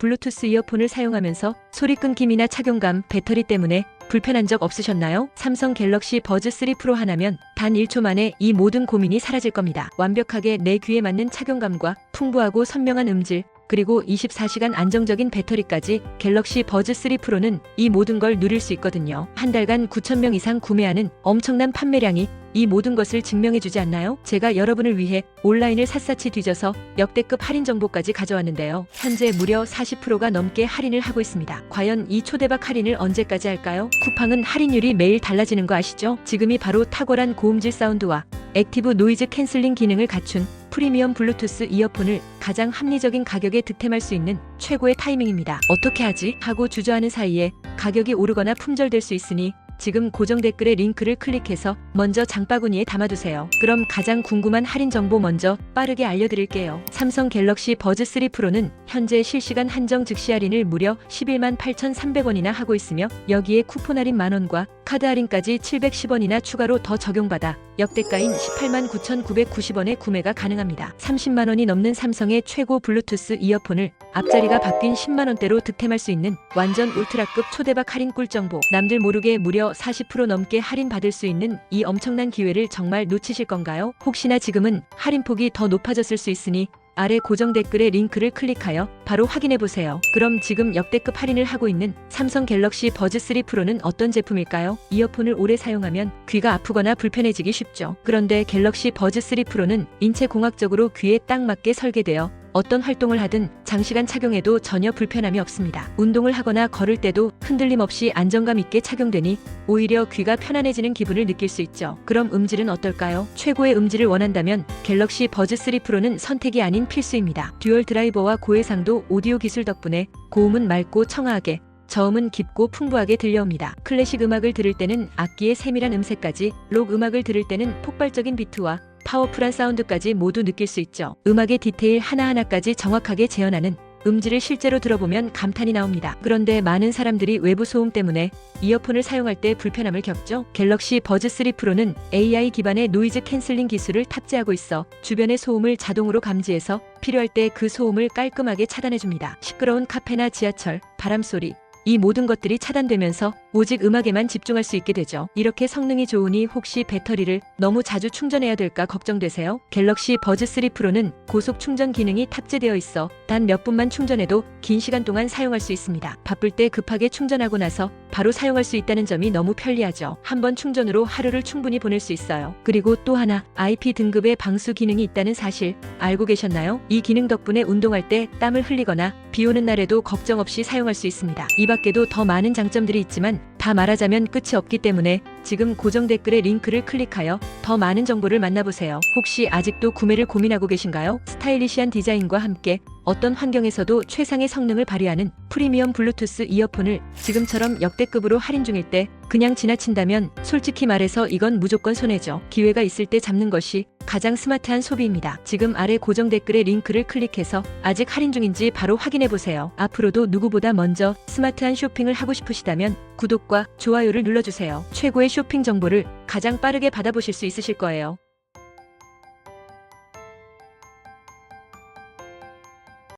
블루투스 이어폰을 사용하면서 소리 끊김이나 착용감, 배터리 때문에 불편한 적 없으셨나요? 삼성 갤럭시 버즈 3 프로 하나면 단 1초 만에 이 모든 고민이 사라질 겁니다. 완벽하게 내 귀에 맞는 착용감과 풍부하고 선명한 음질, 그리고 24시간 안정적인 배터리까지 갤럭시 버즈 3 프로는 이 모든 걸 누릴 수 있거든요. 한 달간 9,000명 이상 구매하는 엄청난 판매량이 이 모든 것을 증명해주지 않나요? 제가 여러분을 위해 온라인을 샅샅이 뒤져서 역대급 할인 정보까지 가져왔는데요. 현재 무려 40%가 넘게 할인을 하고 있습니다. 과연 이 초대박 할인을 언제까지 할까요? 쿠팡은 할인율이 매일 달라지는 거 아시죠? 지금이 바로 탁월한 고음질 사운드와 액티브 노이즈 캔슬링 기능을 갖춘 프리미엄 블루투스 이어폰을 가장 합리적인 가격에 득템할 수 있는 최고의 타이밍입니다. 어떻게 하지? 하고 주저하는 사이에 가격이 오르거나 품절될 수 있으니 지금 고정 댓글의 링크를 클릭해서 먼저 장바구니에 담아두세요. 그럼 가장 궁금한 할인 정보 먼저 빠르게 알려드릴게요. 삼성 갤럭시 버즈 3 프로는 현재 실시간 한정 즉시 할인을 무려 11만 8,300원이나 하고 있으며 여기에 쿠폰 할인 만원과 카드 할인까지 710원이나 추가로 더 적용받아 역대가인 18만 9,990원에 구매가 가능합니다. 30만 원이 넘는 삼성의 최고 블루투스 이어폰을 앞자리가 바뀐 10만 원대로 득템할 수 있는 완전 울트라급 초대박 할인 꿀 정보. 남들 모르게 무려 40% 넘게 할인 받을 수 있는 이 엄청난 기회를 정말 놓치실 건가요? 혹시나 지금은 할인폭이 더 높아졌을 수 있으니 아래 고정 댓글에 링크를 클릭하여 바로 확인해 보세요. 그럼 지금 역대급 할인을 하고 있는 삼성 갤럭시 버즈 3 프로는 어떤 제품일까요? 이어폰을 오래 사용하면 귀가 아프거나 불편해지기 쉽죠. 그런데 갤럭시 버즈 3 프로는 인체 공학적으로 귀에 딱 맞게 설계되어 어떤 활동을 하든 장시간 착용해도 전혀 불편함이 없습니다. 운동을 하거나 걸을 때도 흔들림 없이 안정감 있게 착용되니 오히려 귀가 편안해지는 기분을 느낄 수 있죠. 그럼 음질은 어떨까요? 최고의 음질을 원한다면 갤럭시 버즈 3 프로는 선택이 아닌 필수입니다. 듀얼 드라이버와 고해상도 오디오 기술 덕분에 고음은 맑고 청아하게 저음은 깊고 풍부하게 들려옵니다. 클래식 음악을 들을 때는 악기의 세밀한 음색까지, 록 음악을 들을 때는 폭발적인 비트와 파워풀한 사운드까지 모두 느낄 수 있죠. 음악의 디테일 하나하나까지 정확하게 재현하는 음질을 실제로 들어보면 감탄이 나옵니다. 그런데 많은 사람들이 외부 소음 때문에 이어폰을 사용할 때 불편함을 겪죠. 갤럭시 버즈 3 프로는 AI 기반의 노이즈 캔슬링 기술을 탑재하고 있어 주변의 소음을 자동으로 감지해서 필요할 때 그 소음을 깔끔하게 차단해줍니다. 시끄러운 카페나 지하철, 바람 소리, 이 모든 것들이 차단되면서 오직 음악에만 집중할 수 있게 되죠. 이렇게 성능이 좋으니 혹시 배터리를 너무 자주 충전해야 될까 걱정되세요? 갤럭시 버즈 3 프로는 고속 충전 기능이 탑재되어 있어 단 몇 분만 충전해도 긴 시간 동안 사용할 수 있습니다. 바쁠 때 급하게 충전하고 나서 바로 사용할 수 있다는 점이 너무 편리하죠. 한 번 충전으로 하루를 충분히 보낼 수 있어요. 그리고 또 하나 IP 등급의 방수 기능이 있다는 사실 알고 계셨나요? 이 기능 덕분에 운동할 때 땀을 흘리거나 비 오는 날에도 걱정 없이 사용할 수 있습니다. 이 밖에도 더 많은 장점들이 있지만 다 말하자면 끝이 없기 때문에 지금 고정 댓글의 링크를 클릭하여 더 많은 정보를 만나보세요. 혹시 아직도 구매를 고민하고 계신가요? 스타일리시한 디자인과 함께 어떤 환경에서도 최상의 성능을 발휘하는 프리미엄 블루투스 이어폰을 지금처럼 역대급으로 할인 중일 때 그냥 지나친다면 솔직히 말해서 이건 무조건 손해죠. 기회가 있을 때 잡는 것이 가장 스마트한 소비입니다. 지금 아래 고정 댓글의 링크를 클릭해서 아직 할인 중인지 바로 확인해 보세요. 앞으로도 누구보다 먼저 스마트한 쇼핑을 하고 싶으시다면 구독과 좋아요를 눌러주세요. 최고의 쇼핑 정보를 가장 빠르게 받아보실 수 있으실 거예요.